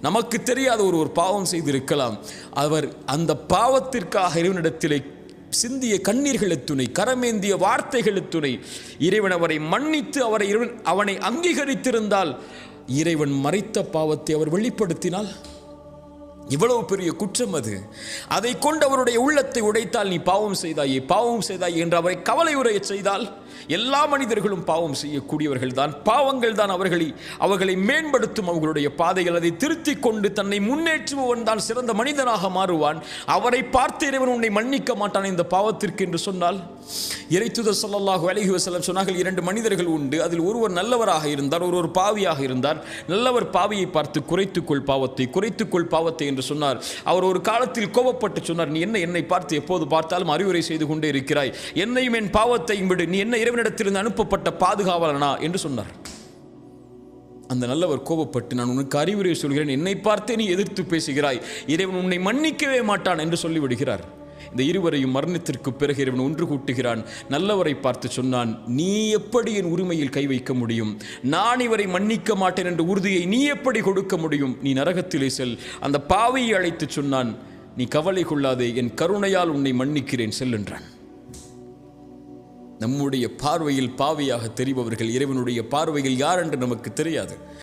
நமக்கு தெரியாத ஒரு ஒரு பாவம் செய்திருக்கலாம். அவர் அந்த பாவத்திற்காக இறைவனிடத்திலே சிந்திய கண்ணீர்களை துணை கரமேந்திய வார்த்தைகளை துணை இறைவன் அவரை மன்னித்து அவரை இறைவன் அவனை அங்கீகரித்திருந்தால் இறைவன் மறைத்த பாவத்தை அவர் வெளிப்படுத்தினால்? இவ்வளவு பெரிய குற்றம் அது. அதை கொண்டு அவருடைய உள்ளத்தை உடைத்தால் நீ பாவம் செய்தாயே பாவம் செய்தாயே என்று அவரை கவலை உரையச் செய்தால் எல்லா மனிதர்களும் பாவம் செய்யக்கூடியவர்கள் தான். பாவங்கள் தான் அவர்களை அவர்களை மேம்படுத்தும் அவர்களுடைய பாதைகள். அதை திருத்திக் கொண்டு தன்னை முன்னேற்றுபவன் தான் சிறந்த மனிதனாக மாறுவான். அவரை பார்த்து இறைவன் உன்னை மன்னிக்க மாட்டான் இந்த பாவத்திற்கு என்று சொன்னால் இறைத்துதர் ஸல்லல்லாஹு அலைஹி வசலம் சொன்னார்கள் இரண்டு மனிதர்கள் உண்டு. அதில் ஒருவர் நல்லவராக இருந்தார் ஒருவர் பாவியாக இருந்தார். நல்லவர் பாவியை பார்த்து குறைத்துக்கொள் பாவத்தை குறைத்துக்கொள் பாவத்தை என்று சொன்னார். அவர் ஒரு காலத்தில் கோபப்பட்டு சொன்னார் நீ என்ன என்னை பார்த்து எப்போது பார்த்தாலும் அறிவுரை செய்து கொண்டே இருக்கிறாய். என்னையும் என் பாவத்தையும் விடு. நீ என்ன இறைவனிடத்திலிருந்து அனுப்பப்பட்ட பாதுகாவலனா? என்று சொன்னார். அந்த நல்லவர் கோபப்பட்டு நான் உனக்கு அறிவுரை சொல்கிறேன். என்னை பார்த்தே நீ எதிர்த்து பேசுகிறாய். இறைவன் உன்னை மன்னிக்கவே மாட்டான் என்று சொல்லிவிடுகிறார். இந்த இருவரையும் மரணத்திற்கு பிறகு இறைவன் ஒன்று கூட்டுகிறான். நல்லவரை பார்த்து சொன்னான் நீ எப்படி என் உரிமையில் கை வைக்க முடியும்? நான் இவரை மன்னிக்க மாட்டேன் என்ற உறுதியை நீ எப்படி கொடுக்க முடியும்? நீ நரகத்திலே செல். அந்த பாவையை அழைத்து சொன்னான் நீ கவலை கொள்ளாதே என் கருணையால் உன்னை மன்னிக்கிறேன் செல் என்றான். நம்முடைய பார்வையில் பாவியாக தெரிபவர்கள் இறைவனுடைய பார்வையில் யார் என்று நமக்கு தெரியாது.